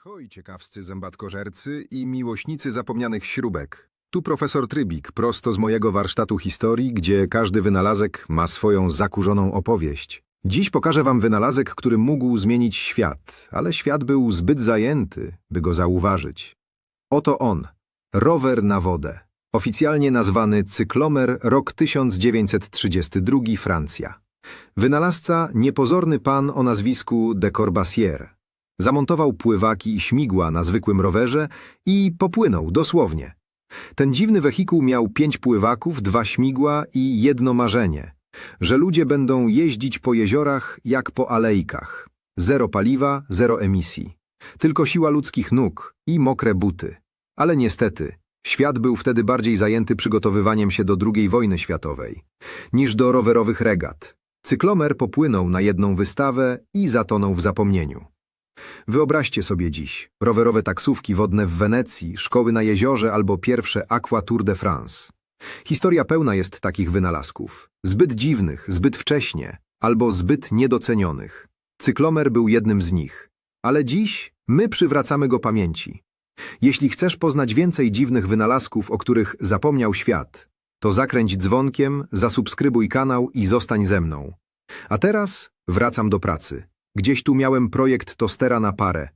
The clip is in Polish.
Ahoj, ciekawscy zębatkożercy i miłośnicy zapomnianych śrubek. Tu profesor Trybik, prosto z mojego warsztatu historii, gdzie każdy wynalazek ma swoją zakurzoną opowieść. Dziś pokażę wam wynalazek, który mógł zmienić świat, ale świat był zbyt zajęty, by go zauważyć. Oto on, rower na wodę. Oficjalnie nazwany cyklomer, rok 1932, Francja. Wynalazca niepozorny pan o nazwisku de Corbassier. Zamontował pływaki i śmigła na zwykłym rowerze i popłynął, dosłownie. Ten dziwny wehikuł miał pięć pływaków, dwa śmigła i jedno marzenie, że ludzie będą jeździć po jeziorach jak po alejkach. Zero paliwa, zero emisji. Tylko siła ludzkich nóg i mokre buty. Ale niestety, świat był wtedy bardziej zajęty przygotowywaniem się do II wojny światowej niż do rowerowych regat. Cyklomer popłynął na jedną wystawę i zatonął w zapomnieniu. Wyobraźcie sobie dziś rowerowe taksówki wodne w Wenecji, szkoły na jeziorze albo pierwsze Aqua Tour de France. Historia pełna jest takich wynalazków. Zbyt dziwnych, zbyt wcześnie, albo zbyt niedocenionych. Cyklomer był jednym z nich. Ale dziś my przywracamy go pamięci. Jeśli chcesz poznać więcej dziwnych wynalazków, o których zapomniał świat, to zakręć dzwonkiem, zasubskrybuj kanał i zostań ze mną. A teraz wracam do pracy. Gdzieś tu miałem projekt tostera na parę.